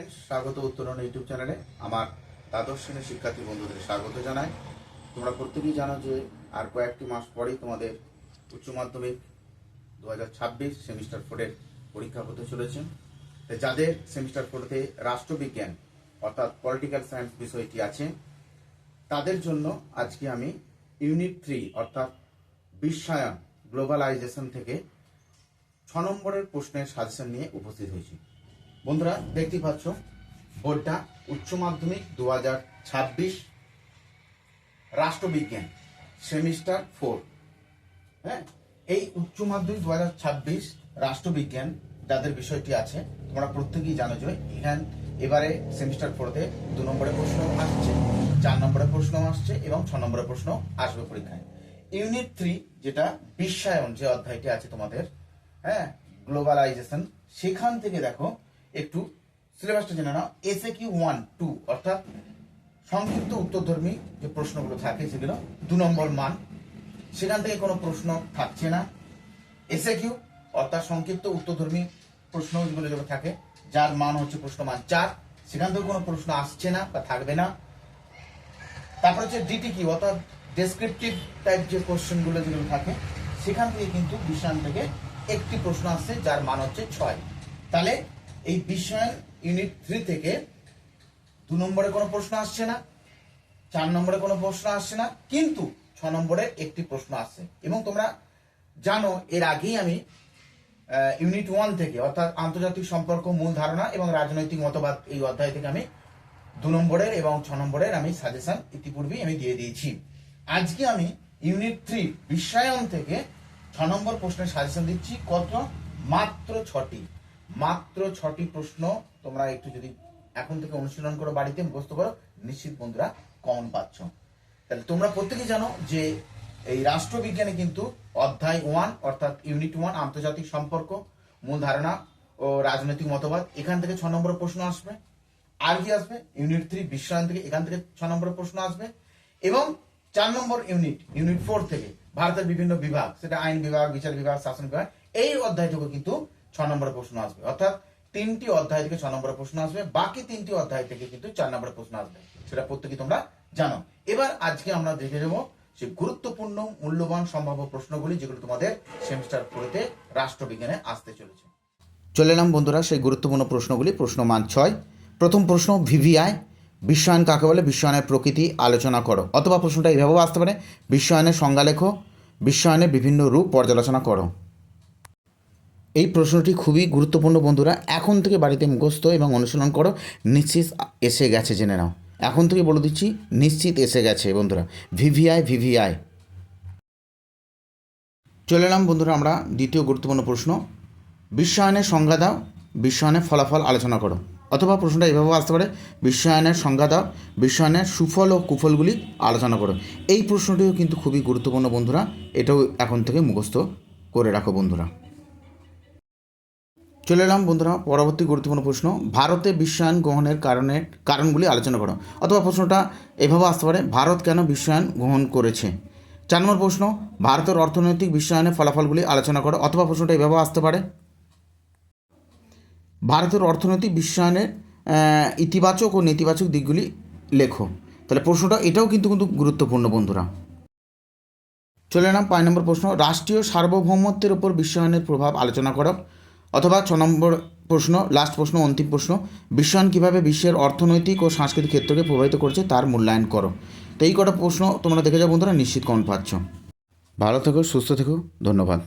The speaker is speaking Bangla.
ফ্রেন্ডস স্বাগত উত্তরণ ইউটিউব চ্যানেলে আমার দ্বাদশ শ্রেণির শিক্ষার্থী বন্ধুদের স্বাগত জানাই। তোমরা প্রত্যেকেই জানো যে আর কয়েকটি মাস পরেই তোমাদের উচ্চ মাধ্যমিক দু হাজার ছাব্বিশ সেমিস্টার ফোরের পরীক্ষা হতে চলেছে। যাদের সেমিস্টার ফোরতে রাষ্ট্রবিজ্ঞান, অর্থাৎ পলিটিক্যাল সায়েন্স বিষয়টি আছে, তাদের জন্য আজকে আমি ইউনিট থ্রি, অর্থাৎ বিশ্বায়ন, গ্লোবালাইজেশন থেকে ছ নম্বরের প্রশ্নের সাজেশন নিয়ে উপস্থিত হয়েছি। বন্ধুরা দেখতে পাচ্ছ, বোর্ডটা উচ্চ মাধ্যমিক দু হাজার ছাব্বিশ, রাষ্ট্রবিজ্ঞান, সেমিস্টার ফোর। হ্যাঁ এই উচ্চ মাধ্যমিক দু হাজার ছাব্বিশ, রাষ্ট্রবিজ্ঞান যাদের বিষয়টি আছে, তোমরা প্রত্যেকেই জানো যে এখান, এবারে সেমিস্টার ফোরতে দু নম্বরের প্রশ্ন আসছে, চার নম্বরের প্রশ্ন আসছে এবং ছ নম্বরের প্রশ্ন আসবে পরীক্ষায়। ইউনিট থ্রি যেটা বিশ্বায়ন যে অধ্যায়টি আছে তোমাদের হ্যাঁ গ্লোবালাইজেশন, সেখান থেকে দেখো একটু সিলেবাসটা জেনে নাও। এসে কি ওয়ান টু অর্থাৎ সংক্ষিপ্ত উত্তরধর্মী যে প্রশ্নগুলো থাকে সেগুলো, দু নম্বর মান, সেখান থেকে কোনো প্রশ্ন থাকছে না। এসে কিউ অর্থাৎ সংক্ষিপ্ত উত্তরধর্মী প্রশ্ন যেগুলো যেগুলো থাকে, যার মান হচ্ছে প্রশ্ন মান চার, সেখান থেকে কোনো প্রশ্ন আসছে না বা থাকবে না। তারপর হচ্ছে ডিটি কিউ অর্থাৎ ডেসক্রিপটিভ টাইপ যে কোশ্চেনগুলো যেগুলো থাকে, সেখান থেকে কিন্তু বিশ্বায়ন থেকে একটি প্রশ্ন আসছে, যার মান হচ্ছে ছয়। তাহলে এই বিশ্বায়ন ইউনিট থ্রি থেকে দু নম্বরে কোনো প্রশ্ন আসছে না, চার নম্বরে কোনো প্রশ্ন আসছে না, কিন্তু ছ নম্বরে একটি প্রশ্ন আসছে। এবং তোমরা জানো, এর আগেই আমি ইউনিট ওয়ান থেকে, অর্থাৎ আন্তর্জাতিক সম্পর্ক মূল ধারণা এবং রাজনৈতিক মতবাদ এই অধ্যায় থেকে আমি দু নম্বরের এবং ছ নম্বরের আমি সাজেশন ইতিপূর্বেই আমি দিয়ে দিয়েছি। আজকে আমি ইউনিট থ্রি বিশ্বায়ন থেকে ছ নম্বর প্রশ্নের সাজেশন দিচ্ছি কত? মাত্র ছটি। মাত্র ছটি প্রশ্ন তোমরা একটু যদি এখন থেকে অনুশীলন করো বাড়িতে, মুখস্থ করো, নিশ্চিত বন্ধুরা কমন পাচ্ছ। তাহলে তোমরা প্রত্যেকে জানো যে এই রাষ্ট্রবিজ্ঞানে কিন্তু অধ্যায় ওয়ান অর্থাৎ ইউনিট ওয়ান আন্তর্জাতিক সম্পর্ক, মূল ধারণা ও রাজনৈতিক মতবাদ, এখান থেকে ছ নম্বর প্রশ্ন আসবে। আর কি আসবে ইউনিট থ্রি বিশ্বায়ন থেকে এখান থেকে ছ নম্বর প্রশ্ন আসবে। এবং চার নম্বর ইউনিট ইউনিট ফোর থেকে, ভারতের বিভিন্ন বিভাগ, সেটা আইন বিভাগ, বিচার বিভাগ, শাসন বিভাগ, এই অধ্যায় থেকে কিন্তু ছ নম্বরের প্রশ্ন আসবে। অর্থাৎ তিনটি অধ্যায় থেকে ছ নম্বরের প্রশ্ন আসবে, বাকি তিনটি অধ্যায় থেকে কিন্তু চার নম্বরের প্রশ্ন আসবে। সেটা প্রত্যেকে তোমরা জানো। এবার আজকে আমরা দেখে নেব সে গুরুত্বপূর্ণ, মূল্যবান, সম্ভাব্য প্রশ্নগুলি যেগুলো তোমাদের সেমিস্টার ফোরেতে রাষ্ট্রবিজ্ঞানে আসতে চলেছে। চলে এলাম বন্ধুরা সেই গুরুত্বপূর্ণ প্রশ্নগুলি, প্রশ্ন মান ছয়। প্রথম প্রশ্ন, ভিভিআই, বিশ্বায়ন কাকে বলে? বিশ্বায়নের প্রকৃতি আলোচনা করো। অথবা প্রশ্নটা এইভাবেও আসতে পারে, বিশ্বায়নের সংজ্ঞা লেখো, বিশ্বায়নের বিভিন্ন রূপ পর্যালোচনা করো। এই প্রশ্নটি খুবই গুরুত্বপূর্ণ, বন্ধুরা। এখন থেকে বাড়িতে মুখস্থ এবং অনুশীলন করো। নিশ্চিত এসে গেছে, জেনে নাও। এখন থেকে বলে দিচ্ছি, নিশ্চিত এসে গেছে, বন্ধুরা। VVI VVI. চলে এলাম, বন্ধুরা, আমরা দ্বিতীয় গুরুত্বপূর্ণ প্রশ্ন। বিশ্বায়নের সংজ্ঞা দাও, বিশ্বায়নের ফলাফল আলোচনা করো। অথবা প্রশ্নটা এভাবেও আসতে পারে, বিশ্বায়নের সংজ্ঞা দাও, বিশ্বায়নের সুফল ও কুফলগুলি আলোচনা করো। এই প্রশ্নটিও কিন্তু খুবই গুরুত্বপূর্ণ, বন্ধুরা। এটাও এখন থেকে মুখস্থ করে রাখো, বন্ধুরা। চলে এলাম বন্ধুরা, পরবর্তী গুরুত্বপূর্ণ প্রশ্ন। ভারতে বিশ্বায়ন গ্রহণের কারণের কারণগুলি আলোচনা করো। অথবা প্রশ্নটা এভাবে আসতে পারে, ভারত কেন বিশ্বায়ন গ্রহণ করেছে? চার নম্বর প্রশ্ন, ভারতের অর্থনৈতিক বিশ্বায়নের ফলাফলগুলি আলোচনা করো, অথবা প্রশ্নটা এভাবে আসতে পারে। ভারতের অর্থনৈতিক বিশ্বায়নের ইতিবাচক ও নেতিবাচক দিকগুলি লেখো। তাহলে প্রশ্নটা এটাও কিন্তু কিন্তু গুরুত্বপূর্ণ বন্ধুরা। চলে এলাম পাঁচ নম্বর প্রশ্ন, রাষ্ট্রীয় সার্বভৌমত্বের উপর বিশ্বায়নের প্রভাব আলোচনা করো। অথবা ছ নম্বর প্রশ্ন লাস্ট প্রশ্ন, অন্তিম প্রশ্ন বিশ্বায়ন কীভাবে বিশ্বের অর্থনৈতিক ও সাংস্কৃতিক ক্ষেত্রকে প্রভাবিত করছে তার মূল্যায়ন করো। তো এই কটা প্রশ্ন তোমরা দেখে যাও বন্ধুরা, নিশ্চিত কমন পাচ্ছ। ভালো থেকো, সুস্থ থেকো, ধন্যবাদ।